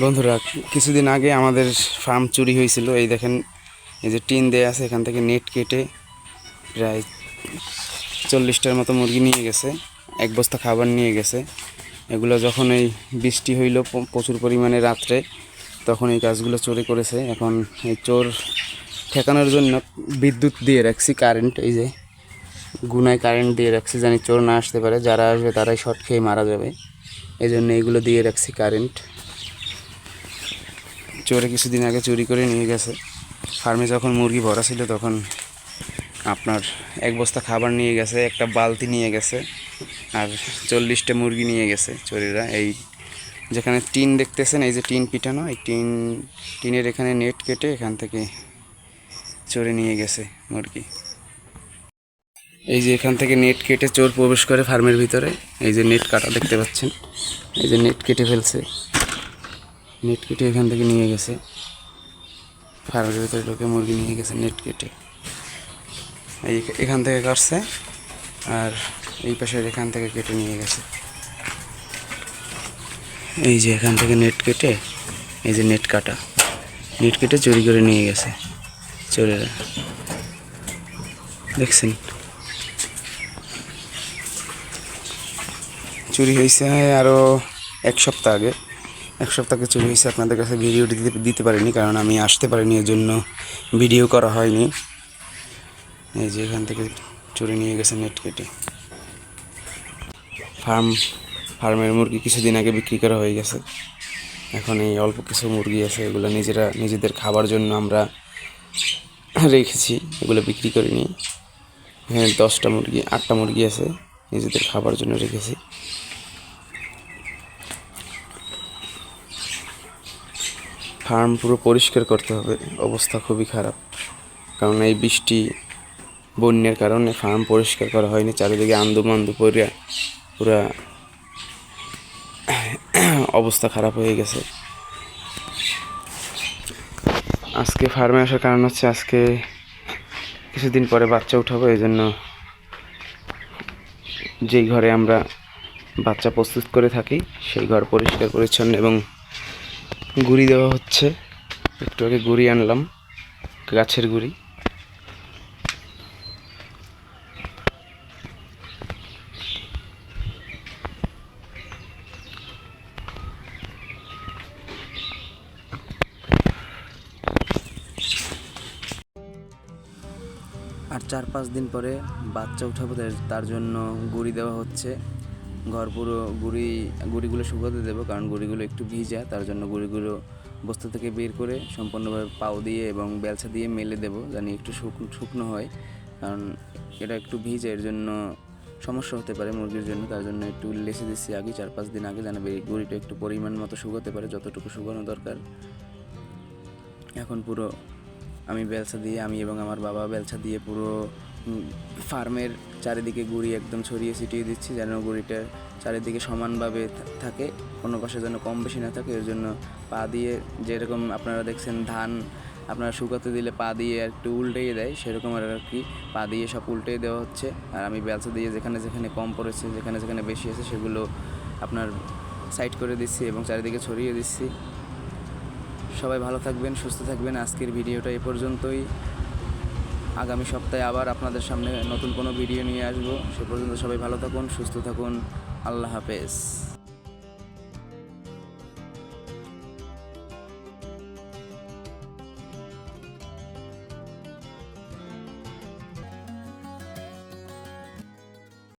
বন্ধুরা, কিছুদিন আগে আমাদের ফার্ম চুরি হয়েছিল। এই দেখেন, এই যে টিন দেয়া আছে, এখান থেকে নেট কেটে প্রায় চল্লিশটার মতো মুরগি নিয়ে গেছে, এক বস্তা খাবার নিয়ে গেছে। এগুলো যখন এই বৃষ্টি হইল প্রচুর পরিমাণে রাত্রে, তখন এই গাছগুলো চোরে করেছে। এখন এই চোর ঠেকানোর জন্য বিদ্যুৎ দিয়ে রাখছি কারেন্ট এই যে গুনায় কারেন্ট দিয়ে রাখছি, জানি চোর না আসতে পারে, যারা আসবে তারাই শর্ট খেয়ে মারা যাবে। এই জন্য এইগুলো দিয়ে রাখছি কারেন্ট চোরে কিছুদিন আগে চুরি করে নিয়ে গেছে। ফার্মে যখন মুরগি ভরা ছিল তখন আপনার এক বস্তা খাবার নিয়ে গেছে, একটা বালতি নিয়ে গেছে, আর চল্লিশটা মুরগি নিয়ে গেছে চোরেরা। এই যেখানে টিন দেখতেছেন, এই যে টিন পিটানো, এই টিন, টিনের এখানে নেট কেটে এখান থেকে চোরে নিয়ে গেছে মুরগি। এই যে এখান থেকে নেট কেটে চোর প্রবেশ করে ফার্মের ভিতরে। এই যে নেট কাটা দেখতে পাচ্ছেন। এই যে নেট কেটে ফেলছে। নেট কেটে এখান থেকে নিয়ে গেছে। ফার্মের ভিতরে ঢুকে মুরগি নিয়ে গেছে নেট কেটে। এই এখান থেকে কাটছে আর এই পাশের এখান থেকে কেটে নিয়ে গেছে। এই যে এখান থেকে নেট কেটে এই যে নেট কাটা। নেট কেটে চুরি করে নিয়ে গেছে। চোরেরা। দেখছেন? চুরি হয়েছে আরও এক সপ্তাহ আগে। এক সপ্তাহ চুরি হয়েছে, আপনাদের কাছে ভিডিও দিতে দিতে পারিনি, কারণ আমি আসতে পারিনি এর জন্য ভিডিও করা হয়নি। এই যে এখান থেকে চুরি নিয়ে গেছে নেট কেটে। ফার্ম, ফার্মের মুরগি কিছুদিন আগে বিক্রি করা হয়ে গেছে। এখন এই অল্প কিছু মুরগি আছে, এগুলো নিজেরা, নিজেদের খাবার জন্য আমরা রেখেছি, এগুলো বিক্রি করিনি। এখানে দশটা মুরগি, আটটা মুরগি আছে, নিজেদের খাবার জন্য রেখেছি। ফার্ম পুরো পরিষ্কার করতে হবে। অবস্থা খুবই খারাপ। কারণ এই বৃষ্টি, বন্যার কারণে ফার্ম পরিষ্কার করা হয়নি। চারিদিকে আন্দু মান্দু পড়িয়া পুরা অবস্থা খারাপ হয়ে গেছে। আজকে ফার্মে আসার কারণ হচ্ছে আজকে কিছুদিন পরে বাচ্চা উঠাবো, এই জন্য যেই ঘরে আমরা বাচ্চা প্রস্তুত করে থাকি, সেই ঘর পরিষ্কার, পরিচ্ছন্ন এবং গুড়ি দেওয়া হচ্ছে। একটু আগে গুড়ি আনলাম, গাছের গুড়ি। আর চার পাঁচ দিন পরে বাচ্চা উঠাবো, তার- জন্য গুড়ি দেওয়া হচ্ছে। ঘর পুরো গুড়ি, গুড়িগুলো শুকাতে দেবো, কারণ গুড়িগুলো একটু ভিজা, তার জন্য গুড়িগুলো বস্তা থেকে বের করে সম্পূর্ণভাবে পাও দিয়ে এবং বেলচা দিয়ে মেলে দেবো, জানি একটু শুকনো শুকনো হয়, কারণ এটা একটু ভিজে, এর জন্য সমস্যা হতে পারে মুরগির জন্য, তার জন্য একটু লেসে দিচ্ছি আগে, চার পাঁচ দিন আগে, যেন বে- গুড়িটা একটু পরিমাণ মতো শুকাতে পারে, যতটুকু শুকানো দরকার। এখন পুরো আমি বেলচা দিয়ে, আমি এবং আমার বাবা বেলচা দিয়ে পুরো ফার্মের চারিদিকে গুড়ি একদম ছড়িয়ে ছিটিয়ে দিচ্ছি যেন গুড়িটা চারিদিকে সমানভাবে থাকে, কোনো পাশে যেন কম বেশি না থাকে। এর জন্য পা দিয়ে যেরকম আপনারা দেখছেন ধান, আপনারা শুকাতে দিলে পা দিয়ে একটু উল্টেই দেয়, সেরকম আর কি। পা দিয়ে সব উল্টেই দেওয়া হচ্ছে। আর আমি বেলচা দিয়ে যেখানে যেখানে কম পড়েছে, যেখানে যেখানে বেশি আছে, সেগুলো আপনার সাইড করে দিচ্ছি এবং চারিদিকে ছড়িয়ে দিচ্ছি। সবাই ভালো থাকবেন, সুস্থ থাকবেন। আজকের ভিডিওটা এ পর্যন্তই। আগামী সপ্তাহে আবার আপনাদের সামনে নতুন কোনো ভিডিও নিয়ে আসব। সে পর্যন্ত সবাই ভালো থাকুন, সুস্থ থাকুন। আল্লাহ হাফেজ।